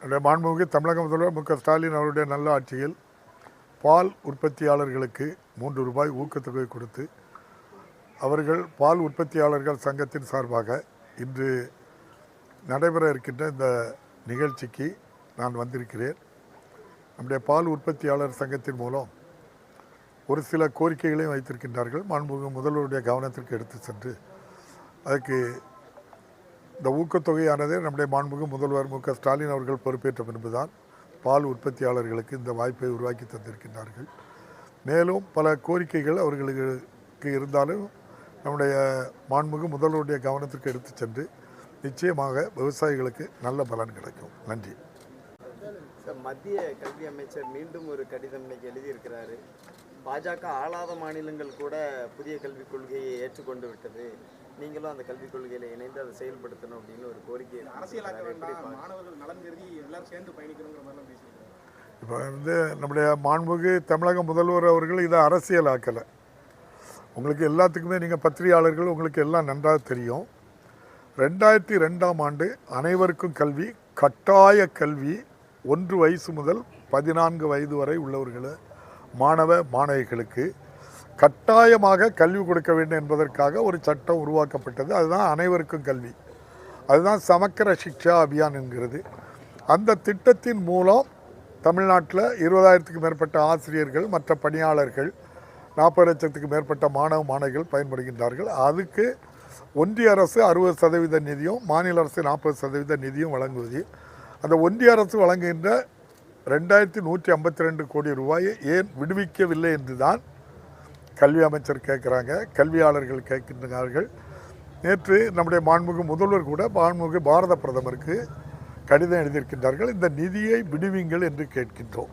என்னுடைய மாண்புமிகு தமிழக முதல்வர் மு க. ஸ்டாலின் அவருடைய நல்ல ஆட்சியில் பால் உற்பத்தியாளர்களுக்கு மூன்று ரூபாய் ஊக்கத்தொகை கொடுத்து அவர்கள் பால் உற்பத்தியாளர்கள் சங்கத்தின் சார்பாக இன்று நடைபெற இருக்கின்ற இந்த நிகழ்ச்சிக்கு நான் வந்திருக்கிறேன். நம்முடைய பால் உற்பத்தியாளர் சங்கத்தின் மூலம் ஒரு சில கோரிக்கைகளையும் வைத்திருக்கின்றார்கள். மாண்புமிகு முதல்வருடைய கவனத்திற்கு எடுத்து சென்று அதுக்கு இந்த ஊக்கத்தொகையானது நம்முடைய மாண்புமிகு முதல்வர் மு க ஸ்டாலின் அவர்கள் பொறுப்பேற்ற பின்புதான் பால் உற்பத்தியாளர்களுக்கு இந்த வாய்ப்பை உருவாக்கி தந்திருக்கின்றார்கள். மேலும் பல கோரிக்கைகள் அவர்களுக்கு இருந்தாலும் நம்முடைய மாண்புமிகு முதல்வருடைய கவனத்திற்கு எடுத்து சென்று நிச்சயமாக விவசாயிகளுக்கு நல்ல பலன் கிடைக்கும். நன்றி. மத்திய கல்வி அமைச்சர் மீண்டும் ஒரு கடிதம் இன்னைக்கு எழுதியிருக்கிறாரு. பாஜக ஆளாத மாநிலங்கள் கூட புதிய கல்விக் கொள்கையை ஏற்றுக்கொண்டு விட்டது. நீங்களும் அந்த கல்விக் கொள்கையில இணைந்து அதை செயல்படுத்தணும் அப்படின்னு ஒரு கோரிக்கை அரசியலாக்க வேண்டாம்? மாணவர்கள் நலன் கருதி எல்லாரும் சேர்ந்து பயணிக்கணுங்கிற மாதிரிலாம் பேசியிருக்காரு இப்போ வந்து நம்முடைய மாண்புமிகு தமிழக முதல்வர் அவர்கள் இதை அரசியலாக்கலை. உங்களுக்கு எல்லாத்துக்குமே நீங்கள் பத்திரிகையாளர்கள் உங்களுக்கு எல்லாம் நன்றாக தெரியும். ரெண்டாயிரத்தி ரெண்டாம் ஆண்டு அனைவருக்கும் கல்வி கட்டாய கல்வி ஒன்று வயசு முதல் பதினான்கு வயது வரை உள்ளவர்கள் மாணவ மாணவிகளுக்கு கட்டாயமாக கல்வி கொடுக்க வேண்டும் என்பதற்காக ஒரு சட்டம் உருவாக்கப்பட்டது. அதுதான் அனைவருக்கும் கல்வி. அதுதான் சமக்கர சிக்ஷா அபியான் என்கிறது. அந்த திட்டத்தின் மூலம் தமிழ்நாட்டில் இருபதாயிரத்துக்கு மேற்பட்ட ஆசிரியர்கள் மற்ற பணியாளர்கள் நாற்பது லட்சத்துக்கு மேற்பட்ட மாணவ மாணவிகள் பயன்படுகின்றார்கள். அதுக்கு ஒன்றிய அரசு அறுபது சதவீத நிதியும் மாநில அரசு நாற்பது சதவீத நிதியும் வழங்குவது. அந்த ஒன்றிய அரசு வழங்குகின்ற ரெண்டாயிரத்தி நூற்றி ஐம்பத்தி ரெண்டு கோடி ரூபாயை ஏன் விடுவிக்கவில்லை என்று தான் கல்வி அமைச்சர் கேட்குறாங்க கல்வியாளர்கள் கேட்கின்றார்கள். நேற்று நம்முடைய மாண்புமிகு முதல்வர் கூட மாண்புமிகு பாரத பிரதமருக்கு கடிதம் எழுதியிருக்கின்றார்கள். இந்த நிதியை விடுவிங்கள் என்று கேட்கின்றோம்.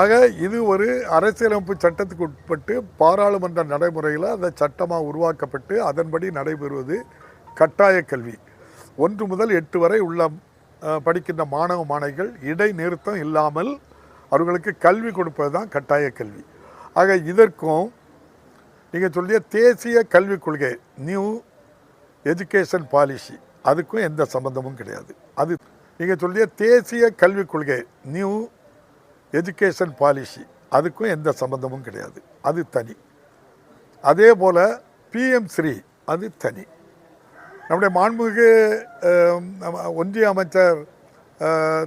ஆக இது ஒரு அரசியலமைப்பு சட்டத்துக்கு உட்பட்டு பாராளுமன்ற நடைமுறையில் அந்த சட்டமாக உருவாக்கப்பட்டு அதன்படி நடைபெறுவது கட்டாய கல்வி. ஒன்று முதல் எட்டு வரை உள்ள படிக்கின்ற மாணவ மாணவிகள் இடைநிறுத்தம் இல்லாமல் அவர்களுக்கு கல்வி கொடுப்பது தான் கட்டாய கல்வி. ஆக இதற்கும் நீங்கள் சொல்லிய தேசிய கல்விக் கொள்கை நியூ எஜுகேஷன் பாலிசி அதுக்கும் எந்த சம்பந்தமும் கிடையாது. அது நீங்கள் சொல்லிய தேசிய கல்விக் கொள்கை நியூ எஜுகேஷன் பாலிசி அதுக்கும் எந்த சம்பந்தமும் கிடையாது. அது தனி. அதே போல் பிஎம் ஸ்ரீ அது தனி. நம்முடைய மாண்புமிகு ஒன்றிய அமைச்சர்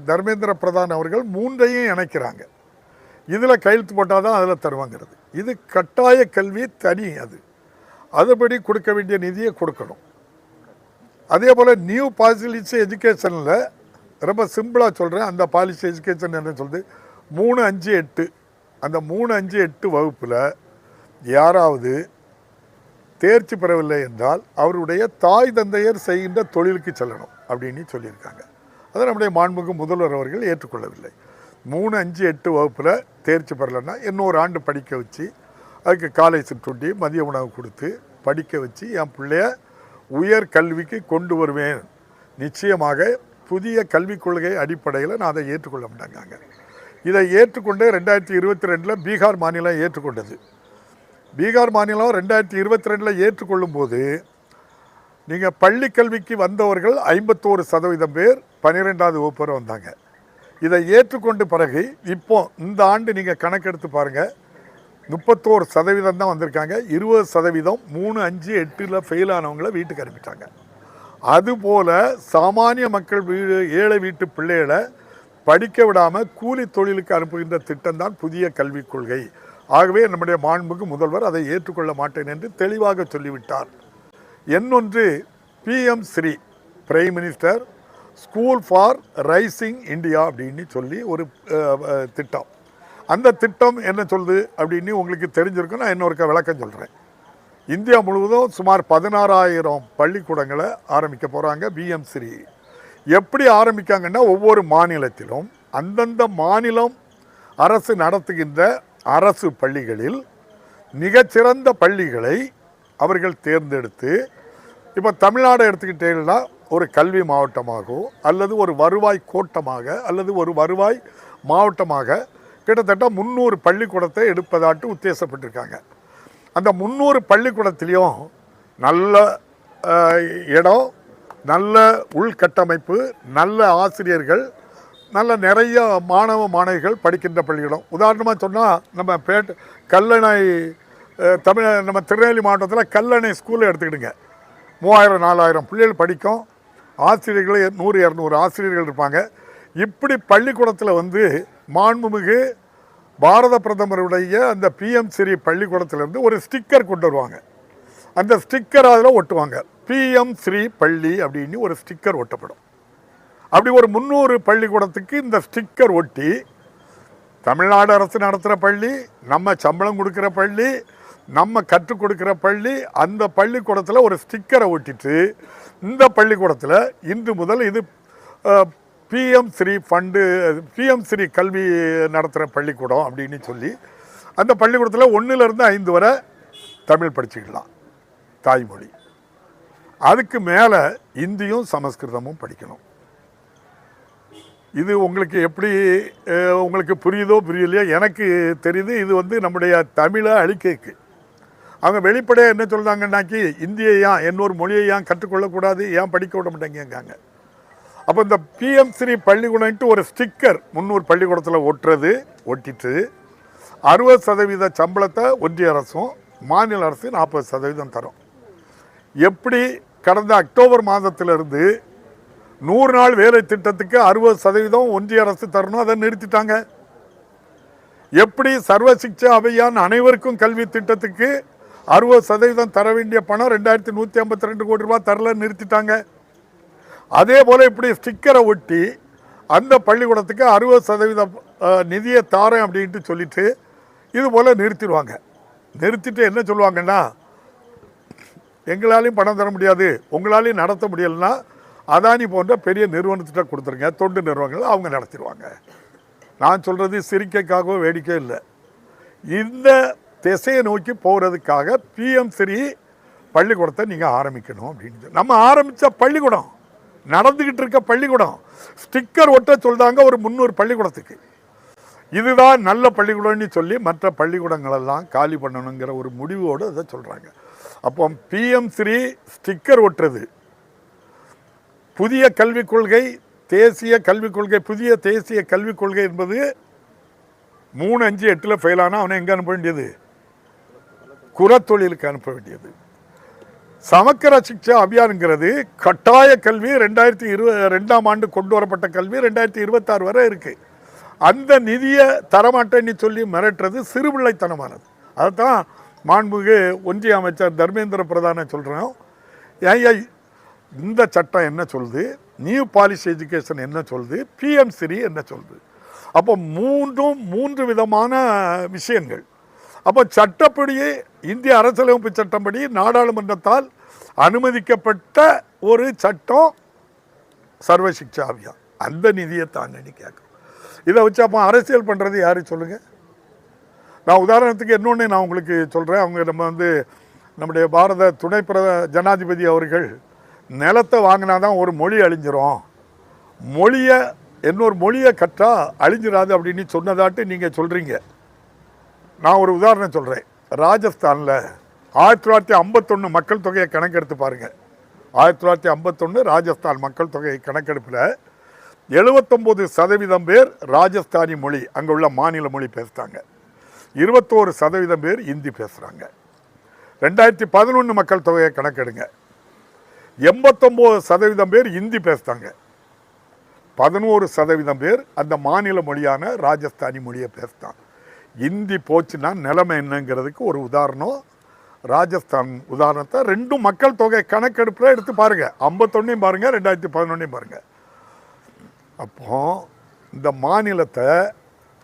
தர்மேந்திர பிரதான் அவர்கள் மூன்றையும் இணைக்கிறாங்க. இதில் கையெழுத்து போட்டால் தான் அதில் தருவாங்கிறது. இது கட்டாய கல்வி தனி அது. அதுபடி கொடுக்க வேண்டிய நிதியை கொடுக்கணும். அதே போல் நியூ பாலிசி எஜுகேஷனில் ரொம்ப சிம்பிளாக சொல்கிறேன் அந்த பாலிசி எஜுகேஷன் என்ன சொல்லுது? மூணு அஞ்சு எட்டு. அந்த மூணு அஞ்சு எட்டு வகுப்பில் யாராவது தேர்ச்சி பெறவில்லை என்றால் அவருடைய தாய் தந்தையர் செய்கின்ற தொழிலுக்கு செல்லணும் அப்படின்னு சொல்லியிருக்காங்க. அதை நம்முடைய மாண்புக்கு முதல்வர் அவர்கள் ஏற்றுக்கொள்ளவில்லை. மூணு அஞ்சு எட்டு வகுப்பில் தேர்ச்சி பெறலைன்னா இன்னொரு ஆண்டு படிக்க வச்சு அதுக்கு காலை சிற்றுண்டி மதிய உணவு கொடுத்து படிக்க வச்சு என் பிள்ளைய உயர் கல்விக்கு கொண்டு வருவேன். நிச்சயமாக புதிய கல்விக் கொள்கை அடிப்படையில் நான் அதை ஏற்றுக்கொள்ள மாட்டாங்க இதை ஏற்றுக்கொண்டு ரெண்டாயிரத்தி இருபத்தி ரெண்டில் பீகார் மாநிலம் ஏற்றுக்கொண்டது. பீகார் மாநிலம் ரெண்டாயிரத்தி இருபத்தி ரெண்டில் ஏற்றுக்கொள்ளும் போது நீங்கள் பள்ளி கல்விக்கு வந்தவர்கள் ஐம்பத்தோரு சதவீதம் பேர் பன்னிரெண்டாவது வகுப்பு வந்தாங்க. இதை ஏற்றுக்கொண்டு பிறகு இப்போ இந்த ஆண்டு நீங்கள் கணக்கெடுத்து பாருங்கள் முப்பத்தோரு சதவீதம் தான் வந்திருக்காங்க. இருபது சதவீதம் மூணு அஞ்சு எட்டில் ஃபெயில் ஆனவங்கள வீட்டுக்கு அனுப்பிட்டாங்க. அதுபோல் சாமானிய மக்கள் வீடு ஏழை வீட்டு பிள்ளைகளை படிக்க விடாமல் கூலி தொழிலுக்கு அனுப்புகின்ற திட்டம்தான் புதிய கல்விக் கொள்கை. ஆகவே நம்முடைய மாண்புக்கு முதல்வர் அதை ஏற்றுக்கொள்ள மாட்டேன் என்று தெளிவாக சொல்லிவிட்டார். என்னொன்று PM Shri prime minister school for rising India அப்படின்னு சொல்லி ஒரு திட்டம். அந்த திட்டம் என்ன சொல்லுது அப்படின்னு உங்களுக்கு தெரிஞ்சிருக்கும் நான் இன்னொருக்க விளக்கம் சொல்கிறேன் இந்தியா முழுவதும் சுமார் பதினாறாயிரம் பள்ளிக்கூடங்களை ஆரம்பிக்க போகிறாங்க பிஎம் ஸ்ரீ எப்படி ஆரம்பிக்காங்கன்னா ஒவ்வொரு மாநிலத்திலும் அந்தந்த மாநிலம் அரசு நடத்துகின்ற அரசு பள்ளிகளில் மிகச்சிறந்த பள்ளிகளை அவர்கள் தேர்ந்தெடுத்து இப்போ தமிழ்நாடு எடுத்துக்கிட்டேன்னா ஒரு கல்வி மாவட்டமாகவோ அல்லது ஒரு வருவாய் கோட்டமாக அல்லது ஒரு வருவாய் மாவட்டமாக கிட்டத்தட்ட முந்நூறு பள்ளிக்கூடத்தை எடுப்பதாட்டு உத்தேசப்பட்டிருக்காங்க. அந்த முந்நூறு பள்ளிக்கூடத்திலையும் நல்ல இடம் நல்ல உள்கட்டமைப்பு நல்ல ஆசிரியர்கள் நல்ல நிறைய மாணவ மாணவிகள் படிக்கின்ற பள்ளிகளும் உதாரணமாக சொன்னால் நம்ம பேட் கல்லணை தமிழ் நம்ம திருநெல்வேலி மாவட்டத்தில் கல்லணை ஸ்கூலில் எடுத்துக்கிடுங்க. மூவாயிரம் நாலாயிரம் பிள்ளைகள் படிக்கும். ஆசிரியர்களே நூறு இரநூறு ஆசிரியர்கள் இருப்பாங்க. இப்படி பள்ளிக்கூடத்தில் வந்து மாண்புமிகு பாரத பிரதமருடைய அந்த பிஎம் ஸ்ரீ பள்ளிக்கூடத்திலேருந்து ஒரு ஸ்டிக்கர் கொண்டு வருவாங்க. அந்த ஸ்டிக்கர் அதில் ஒட்டுவாங்க. பிஎம் ஸ்ரீ பள்ளி அப்படின்னு ஒரு ஸ்டிக்கர் ஒட்டப்படும். அப்படி ஒரு முந்நூறு பள்ளிக்கூடத்துக்கு இந்த ஸ்டிக்கர் ஒட்டி தமிழ்நாடு அரசு நடத்துகிற பள்ளி நம்ம சம்பளம் கொடுக்குற பள்ளி நம்ம கற்றுக் கொடுக்குற பள்ளி அந்த பள்ளிக்கூடத்தில் ஒரு ஸ்டிக்கரை ஒட்டிட்டு இந்த பள்ளிக்கூடத்தில் இன்று முதல் இது PM Shri fund PM Shri கல்வி நடத்துகிற பள்ளிக்கூடம் அப்படின்னு சொல்லி அந்த பள்ளிக்கூடத்தில் ஒன்றுலேருந்து ஐந்து வரை தமிழ் படிச்சுக்கலாம் தாய்மொழி. அதுக்கு மேலே இந்தியும் சமஸ்கிருதமும் படிக்கணும். இது உங்களுக்கு எப்படி உங்களுக்கு புரியுதோ புரியலையோ எனக்கு தெரியுது இது வந்து நம்முடைய தமிழை அழிக்கைக்கு. அவங்க வெளிப்படையாக என்ன சொல்கிறாங்கன்னாக்கி இந்தியை ஏன் இன்னொரு மொழியை ஏன் கற்றுக்கொள்ளக்கூடாது ஏன் படிக்க விட மாட்டேங்கிறாங்க. அப்போ இந்த பிஎம் ஸ்ரீ பள்ளிக்கூடம்ட்டு ஒரு ஸ்டிக்கர் முந்நூறு பள்ளிக்கூடத்தில் ஒட்டுறது ஒட்டிட்டு அறுபது சதவீத சம்பளத்தை ஒன்றிய அரசும் மாநில அரசு நாற்பது சதவீதம் தரும். எப்படி கடந்த அக்டோபர் மாதத்திலிருந்து நூறு நாள் வேலை திட்டத்துக்கு அறுபது சதவீதம் ஒன்றிய அரசு தரணும் அதை நிறுத்திட்டாங்க. எப்படி சர்வ சிக்ஷா அபியான் அனைவருக்கும் கல்வி திட்டத்துக்கு அறுபது சதவீதம் தர வேண்டிய பணம் ரெண்டாயிரத்தி நூற்றி ஐம்பத்தி ரெண்டு கோடி ரூபாய் தரல நிறுத்திட்டாங்க. அதே போல் இப்படி ஸ்டிக்கரை ஒட்டி அந்த பள்ளிக்கூடத்துக்கு அறுபது சதவீதம் நிதியை தாரேன் அப்படின்ட்டு சொல்லிட்டு இது போல் நிறுத்திடுவாங்க. நிறுத்திட்டு என்ன சொல்லுவாங்கன்னா எங்களாலையும் பணம் தர முடியாது உங்களாலையும் நடத்த முடியலைன்னா அதானி போன்ற பெரிய நிறுவனத்திட்ட கொடுத்துருங்க தொண்டு நிறுவனங்கள் அவங்க நடத்திடுவாங்க. நான் சொல்கிறது சிரிக்கைக்காகவோ வேடிக்கை இல்லை. இந்த திசையை நோக்கி போகிறதுக்காக பிஎம் ஸ்ரீ பள்ளிக்கூடத்தை நீங்கள் ஆரம்பிக்கணும் அப்படின்னு சொல்லி நம்ம ஆரம்பித்த பள்ளிக்கூடம் நடந்துக்கிட்டு இருக்க பள்ளிக்கூடம் ஸ்டிக்கர் ஒட்ட சொல்கிறாங்க ஒரு முந்நூறு பள்ளிக்கூடத்துக்கு. இதுதான் நல்ல பள்ளிக்கூடம்னு சொல்லி மற்ற பள்ளிக்கூடங்களெல்லாம் காலி பண்ணணுங்கிற ஒரு முடிவோடு அதை சொல்கிறாங்க அப்போ பிஎம் ஸ்ரீ ஸ்டிக்கர் ஒட்டுறது. புதிய கல்விக் கொள்கை தேசிய கல்விக் கொள்கை புதிய தேசிய கல்விக் கொள்கை என்பது மூணு அஞ்சு எட்டில் ஃபெயில் ஆனால் அவனை எங்கே அனுப்ப வேண்டியது? குறத்தொழிலுக்கு அனுப்ப வேண்டியது. சமக்கர சிக்ஷா அபியான்ங்கிறது கட்டாய கல்வி ரெண்டாயிரத்தி இருப ரெண்டாம் ஆண்டு கொண்டு வரப்பட்ட கல்வி ரெண்டாயிரத்தி இருபத்தாறு வரை இருக்கு. அந்த நிதியை தரமாட்டேன்னு சொல்லி மிரட்டுறது சிறுபிள்ளைத்தனமானது. அதுதான் மாண்புமிகு ஒன்றிய அமைச்சர் தர்மேந்திர பிரதான சொல்கிறோம் ஏன் இந்த சட்டம் என்ன சொல்லுது? நியூ பாலிசி எஜுகேஷன் என்ன சொல்லுது? பிஎம் ஸ்ரீ என்ன சொல்லுது? அப்போ மூன்றும் மூன்று விதமான விஷயங்கள். அப்போ சட்டப்படியே இந்திய அரசியலமைப்பு சட்டப்படி நாடாளுமன்றத்தால் அனுமதிக்கப்பட்ட ஒரு சட்டம் சர்வசிக்ஷா அபியான் அந்த நிதியை தாங்கன்னு கேட்கும் இதை வச்சு அப்போ அரசியல் பண்ணுறது யார் சொல்லுங்கள் நான் உதாரணத்துக்கு இன்னொன்று நான் உங்களுக்கு சொல்கிறேன் அவங்க நம்ம வந்து நம்முடைய பாரத துணை பிரத ஜனாதிபதி அவர்கள் நிலத்தை வாங்கினா தான் ஒரு மொழி அழிஞ்சிரும். மொழியை இன்னொரு மொழியை கற்றா அழிஞ்சிராது அப்படின்னு சொன்னதாட்டு நீங்கள் சொல்கிறீங்க நான் ஒரு உதாரணம் சொல்கிறேன் ராஜஸ்தானில் ஆயிரத்தி தொள்ளாயிரத்தி ஐம்பத்தொன்று மக்கள் தொகையை கணக்கெடுத்து பாருங்கள் ஆயிரத்தி தொள்ளாயிரத்தி ஐம்பத்தொன்று ராஜஸ்தான் மக்கள் தொகை கணக்கெடுப்பில் எழுபத்தொம்போது சதவீதம் பேர் ராஜஸ்தானி மொழி அங்கே உள்ள மாநில மொழி பேசுகிறாங்க இருபத்தோரு சதவீதம் பேர் இந்தி பேசுகிறாங்க ரெண்டாயிரத்தி பதினொன்று மக்கள் தொகையை கணக்கெடுங்க. எண்பத்தொம்போது சதவீதம் பேர் இந்தி பேசுகிறாங்க பதினோரு சதவீதம் பேர் அந்த மாநில மொழியான ராஜஸ்தானி மொழியை பேசுகிறாங்க இந்தி போச்சுன்னா நிலைமை என்னங்கிறதுக்கு ஒரு உதாரணம். ராஜஸ்தான் உதாரணத்தை ரெண்டும் மக்கள் தொகை கணக்கெடுப்பில் எடுத்து பாருங்கள் ஐம்பத்தொன்னையும் பாருங்கள் ரெண்டாயிரத்தி பதினொன்னையும் பாருங்கள் அப்போ இந்த மாநிலத்தை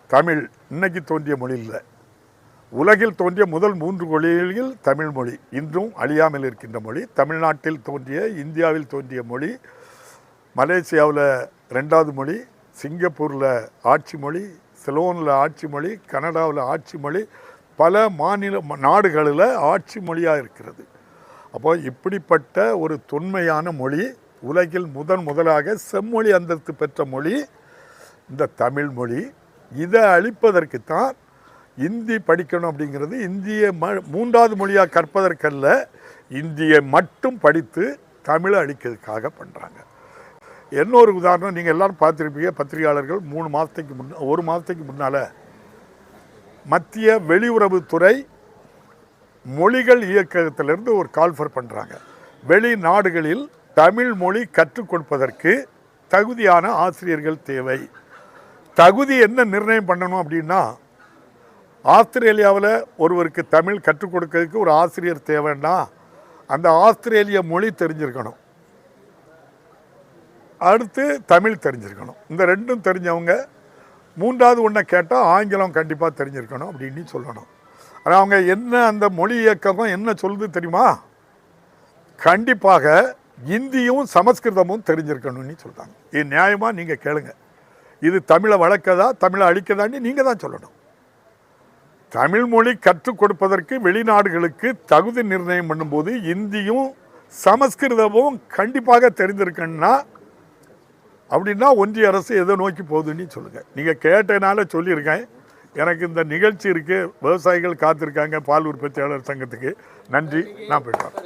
தமிழ் இன்னைக்கு தோன்றிய மொழி இல்லை உலகில் தோன்றிய முதல் மூன்று மொழிகளில் தமிழ் மொழி. இன்றும் அழியாமல் இருக்கின்ற மொழி. தமிழ்நாட்டில் தோன்றிய இந்தியாவில் தோன்றிய மொழி. மலேசியாவில் ரெண்டாவது மொழி. சிங்கப்பூரில் ஆட்சி மொழி. செலோனில் ஆட்சி மொழி கனடாவில் ஆட்சி மொழி பல மாநில நாடுகளில் ஆட்சி மொழியாக இருக்கிறது. அப்போ இப்படிப்பட்ட ஒரு தொன்மையான மொழி உலகில் முதன் முதலாக செம்மொழி அந்தஸ்து பெற்ற மொழி இந்த தமிழ் மொழி இதை அழிப்பதற்குத்தான் இந்தி படிக்கணும் அப்படிங்கிறது இந்திய ம மூன்றாவது மொழியாக கற்பதற்கல்ல இந்தியை மட்டும் படித்து தமிழை அழிக்கிறதுக்காக பண்ணுறாங்க இன்னொரு உதாரணம் நீங்கள் எல்லாரும் பார்த்துருப்பீங்க பத்திரிகையாளர்கள் மூணு மாதத்துக்கு முன்ன ஒரு மாதத்துக்கு முன்னால் மத்திய வெளியுறவுத்துறை மொழிகள் இயக்கத்திலிருந்து ஒரு கால்ஃபர் பண்ணுறாங்க வெளிநாடுகளில் தமிழ் மொழி கற்றுக் கொடுப்பதற்கு தகுதியான ஆசிரியர்கள் தேவை. தகுதி என்ன நிர்ணயம் பண்ணணும் அப்படின்னா ஆஸ்திரேலியாவில் ஒருவருக்கு தமிழ் கற்றுக் கொடுக்கறதுக்கு ஒரு ஆசிரியர் தேவைன்னா அந்த ஆஸ்திரேலிய மொழி தெரிஞ்சிருக்கணும். அடுத்து தமிழ் தெரிஞ்சிருக்கணும். இந்த ரெண்டும் தெரிஞ்சவங்க மூன்றாவது ஒன்றை கேட்டால் ஆங்கிலம் கண்டிப்பாக தெரிஞ்சிருக்கணும் அப்படின்னு சொல்லணும். ஆனால் அவங்க என்ன அந்த மொழி இயக்கம் என்ன சொல்லுது தெரியுமா? கண்டிப்பாக இந்தியும் சமஸ்கிருதமும் தெரிஞ்சிருக்கணும்னு சொல்கிறாங்க இது நியாயமாக நீங்கள் கேளுங்க. இது தமிழை வளர்க்கதா தமிழை அழிக்கதான்னு நீங்கள் தான் சொல்லணும். தமிழ் மொழி கற்றுக் கொடுப்பதற்கு வெளிநாடுகளுக்கு தகுதி நிர்ணயம் பண்ணும்போது இந்தியும் சமஸ்கிருதமும் கண்டிப்பாக தெரிஞ்சிருக்கணும்னா அப்படின்னா ஒன்றிய அரசு எதை நோக்கி போகுதுன்னு சொல்லுங்கள் நீங்கள் கேட்டனால சொல்லியிருக்கேன். எனக்கு இந்த நிகழ்ச்சி இருக்குது விவசாயிகள் காத்திருக்காங்க. பால் உற்பத்தியாளர் சங்கத்துக்கு. நன்றி. நான் போயிட்டு